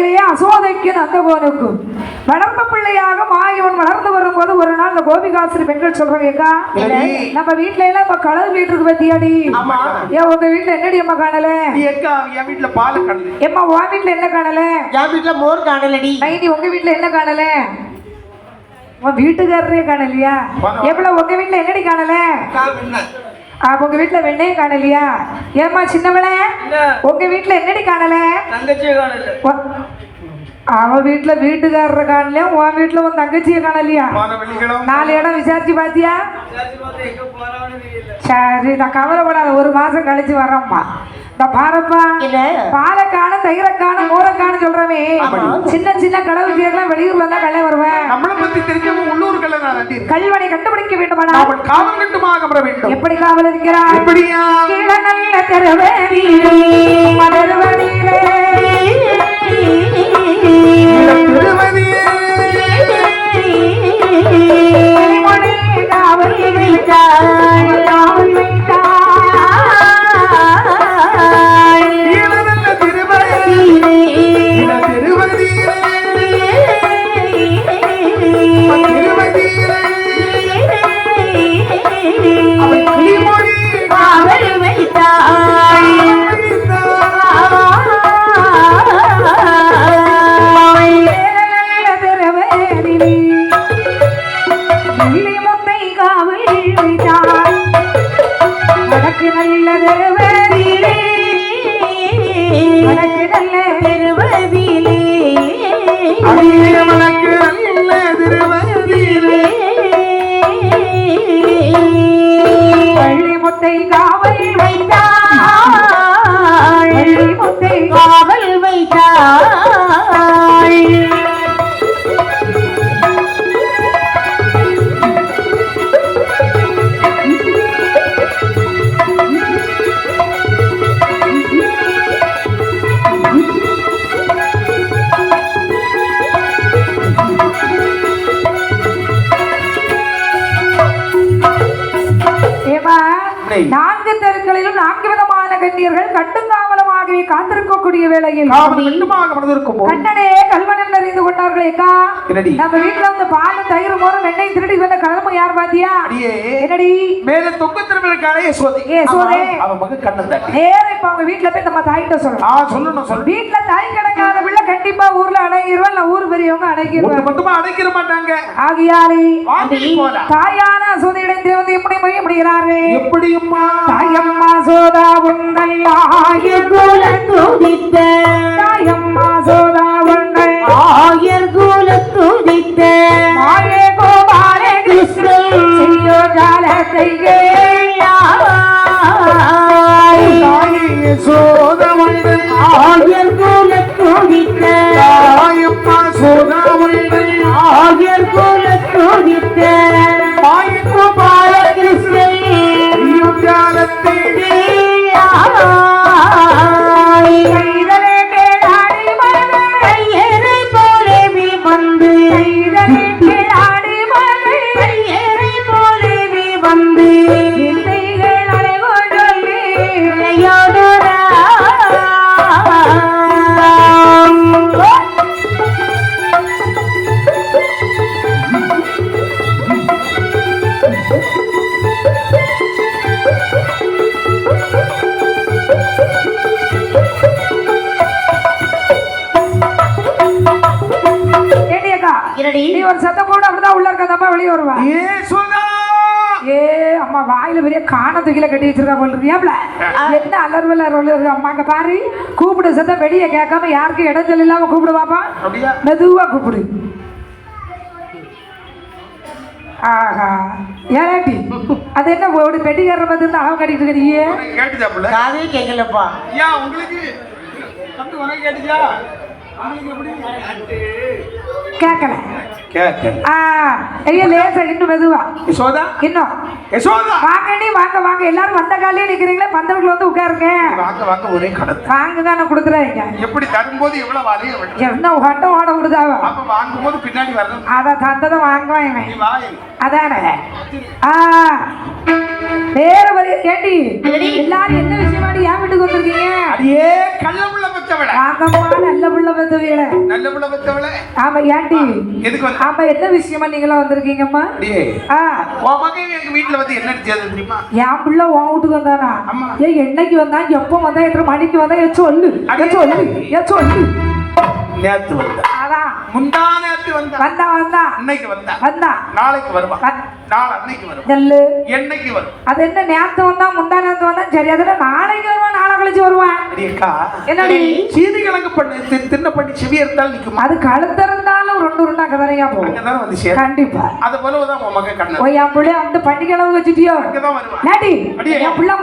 காலையிலேயே அசோதைக்கு நந்தகோனுக்கும் வளர்ந்த பிள்ளையாக மாயவன் வளர்ந்து வரும்போது ஒரு நாள் இந்த கோபிகாசிரி பெண்கள் சொல்றாங்க "ஏக்கா, நம்ம வீட்ல எல்லாம் இப்ப கலர் வீட்டுக்கு பத்தியாடி. ஏன் உங்க வீட்டுல என்னடி அம்மா காணல? என் வீட்டுல பால் கடல ஏம்மா உன் வீட்டுல என்ன காணல? என் வீட்டுல மோர் காணலடி. நைனி உங்க வீட்டுல என்ன காணல? உன் வீட்டுக்காரரே காணலையா. எவ்வளவு உங்க வீட்டுல என்னடி காணல? உங்க வீட்டுல வெண்ணையும் காணலையா? ஏம்மா சின்னவளே? உங்க வீட்டுல என்னடி காணல? தங்கச்சியே காணல. உன்- அவ வீட்டுல வீட்டுக்காரரை காணலையா? உன் வீட்டுல உன் தங்கச்சியை காணலையா? நாலு இடம் விசாரிச்சு பாத்தியா? சரி நான் கவலைப்படாத ஒரு மாசம் கழிச்சு வர்றோம்மா. இந்த பாருப்பா பாலக்கான தயிரக்கான மோரக்கான சொல்றவே சின்ன சின்ன கடவுள் வெளியூர்ல தான் கல்லை வருவேன் நம்மளை பத்தி தெரிஞ்சவங்க உள்ளூர்களை நான் நட்டி கல்வனை கண்டுபிடிக்க வேண்டுமானா அவன் காவல் கட்டுமாக அமர வேண்டும். எப்படி காவல் இருக்கிறார் எப்படியா? திருமதியே மணி காவல் வைத்தாய், காவல் வைத்தாய் கட்டுங்காவலமாகவே காத்திருக்கக்கூடிய வேளையில் கண்ணனே கல்வனன் அறிந்து கொண்டார்களேக்கா? நம்ம வீட்டுல வந்து பால் தயிர் மோரம் வெண்ணெய் திருடி வந்த கிழமை யார் பாத்தியா? என்னடி? மேல தொக்கு திரும்பிருக்கானே யசோதி ஏ, யசோதே. கண்ணன் நேர இப்ப அவங்க வீட்டுல போய் நம்ம தாய்கிட்ட சொல்லணும். ஆ சொல்லணும் சொல்லணும். வீட்டுல தாய் கிடைக்காத பிள்ளை கண்டிப்பா ஊர்ல அடங்கிடுவா இல்ல ஊர் பெரியவங்க அடங்கிடுவாங்க மட்டுமா அடைக்கிற மாட்டாங்க? ஆகியாலே தாயான சோதியிடம் தேவந்து எப்படி போய் முடிகிறார்கள் எப்படியும்மா? தாயம்மா சோதா உங்கள் ஆயர் குல துதித்த. தாயம்மா சோதா உங்கள் ஆயர் குல துதித்த. மாயே கோபால கிருஷ்ணன். செய்யோ ஜாலத்தை ஒரு சத்தம் போட்டு அப்படிதான் உள்ள இருக்க அம்மா வெளியே வருவா. ஏ அம்மா வாயில பெரிய காண தூக்கில கட்டி வச்சிருக்கா போல இருக்கியாப்ல என்ன அலர்வல இருக்கு அம்மா அங்க பாரு கூப்பிடு சத்தம் வெளியே கேட்காம யாருக்கும் இடைஞ்சல் இல்லாம கூப்பிடு பாப்பா. அப்படியா? மெதுவா கூப்பிடு. ஆஹா. ஏலாட்டி அது என்ன ஒரு பெட்டிக்காரர் பார்த்து அழகு கட்டிட்டு இருக்கிறீங்க உனக்கு கேட்டுச்சாப்புல? காதே கேட்கலப்பா. உங்களுக்கு? கேட்டுச்சா? உங்களுக்கு எப்படி? கேட்கல கேட்க ஆ ஐயா லேசா இன்னும் மெதுவா. யசோதா? இன்னும். யசோதா? வாங்கடி வாங்க வாங்க. எல்லாரும் வந்த காலையே நிக்கிறீங்களே? பந்தவர்கள் வந்து உட்காருங்க. வாங்க வாங்க ஒரே கடத்து வாங்க தான் நான் கொடுக்குறேன் எப்படி தரும்போது வலைய விட்டு என்ன ஓட்டம் ஓட விடுதாவ அப்ப வாங்கும்போது பின்னாடி வரணும். அத தந்ததை வாங்குவான் இவன். நீ வாய். அதானே. ஆ. வேற வரி ஏண்டி? எல்லாரும் என்ன விஷயமாடி ஏன் வீட்டுக்கு வந்திருக்கீங்க அடியே கள்ளமுள்ள நல்ல புள்ள பத்துவீங்கள நல்ல பிள்ளை பெத்தவளே ஆமா ஏன்டி எதுக்கு வந்து? ஆமா என்ன விஷயமா நீங்களாம் வந்திருக்கீங்கம்மா? ஆ. உன் மகன் எங்க வீட்டுல வந்து என்ன தெரியுமா? என் பிள்ளை உன் வீட்டுக்கு வந்தானா. ஏன் என்னைக்கு வந்தான் எப்போ வந்தா எத்தனை மணிக்கு வந்தா ஏ சொல்லு. ஏ சொல்லு. ஏ சொல்லு. நேத்து வந்தா. அதான். முந்தா நேத்து வந்தா. வந்தா வந்தா. அன்னைக்கு வந்தா. வந்தா. நாளைக்கு வருவா. வ- நாளை அன்னைக்கு வருவா. நெல்லு என்னைக்கு வரும்? அது என்ன நேத்து வந்தா முந்தா நேத்து வந்தா? சரி அதுல நாளைக்கு வருவான் நாளை கழிச்சு வருவான். என்னடி? சீனி கிழங்கு பண்ணி. தின்ன பண்ணி செவி இருந்தாலும் நிக்குமா? அது கழுத்திருந்தாலும் ரெண்டு உருண்டாக்க தானேயா போகும். அங்கதானே வந்து சேரும். கண்டிப்பா. அது போலதான் உன் மகன் கண்ணு. ஓ என் பிள்ளைய வந்து பண்டிகை அளவு வச்சுட்டியோ? அங்கதான் வருவா. லேடி அடியே. என் பிள்ளை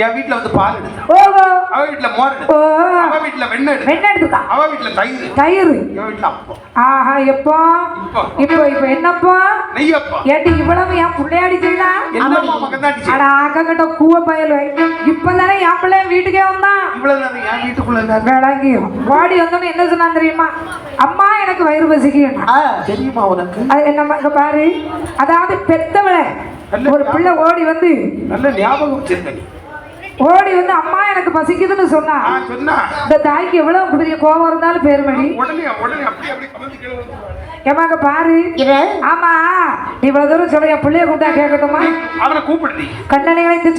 என் வீட்டுல வந்து பால் எடுத்தா அவ வீட்டுல மோர் எடுத்தா அவ வீட்டுல வெண்ணெய் எடுத்தா வெண்ணெய் எடுத்துக்கா. அவ வீட்டுல தயிர். தயிர். இவ வீட்டுல அப்பம். ஆஹா எப்போ. இப்போ. இப்போ என்னப்பா? நெய்யப்பா. ஏட்டி இவ்வளவு என் பிள்ளையாடி செய்யலாம் என்னம்மா மகன் தான் அட ஆக்கங்கிட்ட கூவ பயல் இப்பதானே என் பிள்ளை வீட்டுக்கே வந்தான் இவ்வளவு நேரம் என் வீட்டுக்குள்ள. விளங்கி. வாடி வந்தோன்னு என்ன சொன்னான் தெரியுமா? அம்மா எனக்கு வயிறு பசிக்கணும் ஆ, தெரியுமா உனக்கு? அது இங்க பாரு. அதாவது பெத்தவளை ஒரு பிள்ளை ஓடி வந்து நல்ல ஞாபகம் வச்சிருக்க ஓடி வந்து அம்மா எனக்கு பசிக்குதுன்னு சொன்னா. இந்த தாய்க்கு எவ்வளவு பெரிய கோபம் இருந்தாலும் பெருமடி உடனே உடனே அப்படியே அப்படியே கலந்து கீழே விழுந்துருவாரு. ஏமாங்க பாரு. இது ஆமா. நீ இவ்வளவு தூரம் சொல்ல என் பிள்ளைய கூட்டா கேட்கட்டுமா? அவனை கூப்பிடுறீ கண்ணனை வைத்து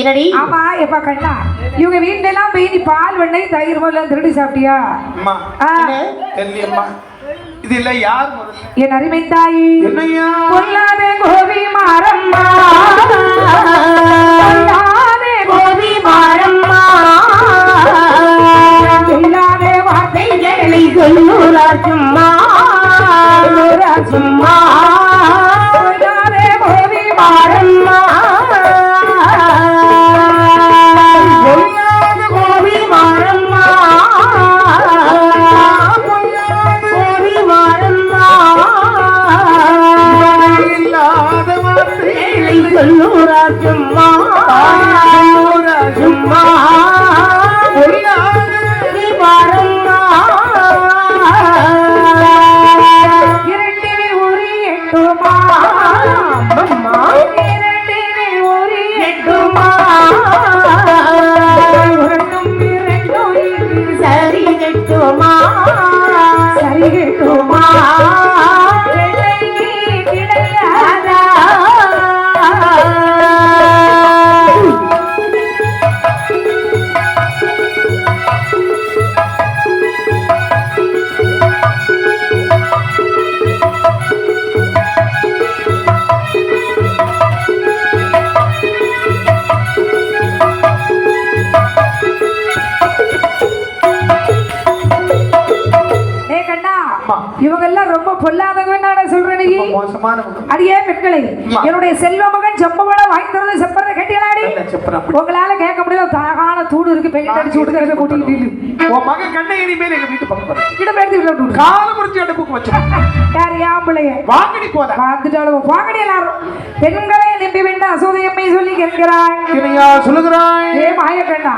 என்னடி? ஆமா எப்பா கண்ணா. இவங்க வீட்டுல எல்லாம் போய் நீ பால் வெண்ணெய் தயிர் முதல்ல திருடி சாப்பிட்டியா? அம்மா ஆ, தெரியம்மா இது இல்ல யார் முதல்ல? என் அருமை தாயி. என்னையா? கொல்லாதே கோபி மாறம்மா. கொல்லாதே கோபி மாறம்மா. இல்லாதே வார்த்தைகளை சொல்லுரா சும்மா. சொல்லுரா சும்மா. சரி கட்டுமா மோசமானவங்க அடியே பெண்களே. என்னுடைய செல்வ மகன் செம்பவள வாங்கி தரது உங்களால கேட்க முடியல தகான தூடு இருக்கு பெயிண்ட் அடிச்சு விட்டுக்கிறத கூட்டிட்டு. உன் மகன் கண்ணை இனிமேல் எங்க வீட்டு பக்கம் வரும் கிட்ட எடுத்து விட்டு விடு. கால முடிச்சு அடுப்புக்கு வச்சு யார் யான் பிள்ளைய வாங்கடி போத. வந்துட்டாலும் வாங்கடி எல்லாரும். பெண்களை நம்பி வேண்டாம் அசோதையம்மை சொல்லி கேட்கிறாய். சொல்லுகிறாய். ஏ மாயக்கண்ணா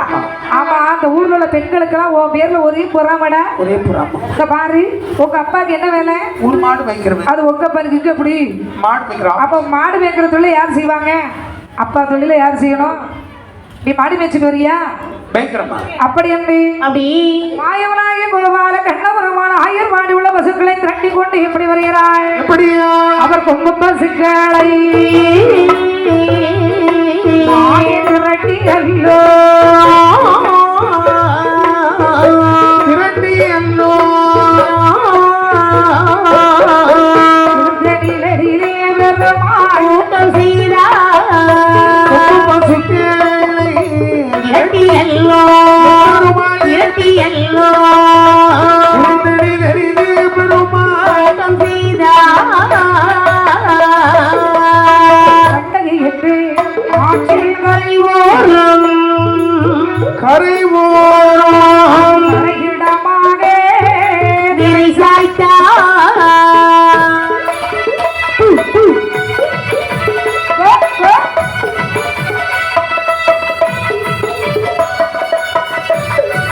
ஆமா அந்த உள்ள பெண்களுக்கெல்லாம் உன் பேர்ல ஒரே பொறாமட? ஒரே புறாமா. இங்க பாரு உங்க அப்பாவுக்கு என்ன வேலை? உள் மாடு வைக்கிறவன் அது உங்க பருக்கு எப்படி? மாடு வைக்கிறான் அப்ப மாடு மேய்க்கிற தொழில யார் செய்வாங்க? அப்பா தொழில யார் செய்யணும்? நீ மாடு மேய்ச்சிட்டு வரியா? வைக்கிறமா அப்படி என்று அப்படி. மாயவனாகிய குருவால கண்ணபுரமான ஆயர் மாடி உள்ள பசுக்களை திரட்டி கொண்டு எப்படி வருகிறாய்? எப்படியா? அவர் கொம்பு பசுக்களை திரட்டி அல்லோ இரட்டியல்லோ இரட்டியல்லோ பெருமாட்டம் செய்தகையிட்டு ஆற்றில் கரைவோரும் கரைவோரும்.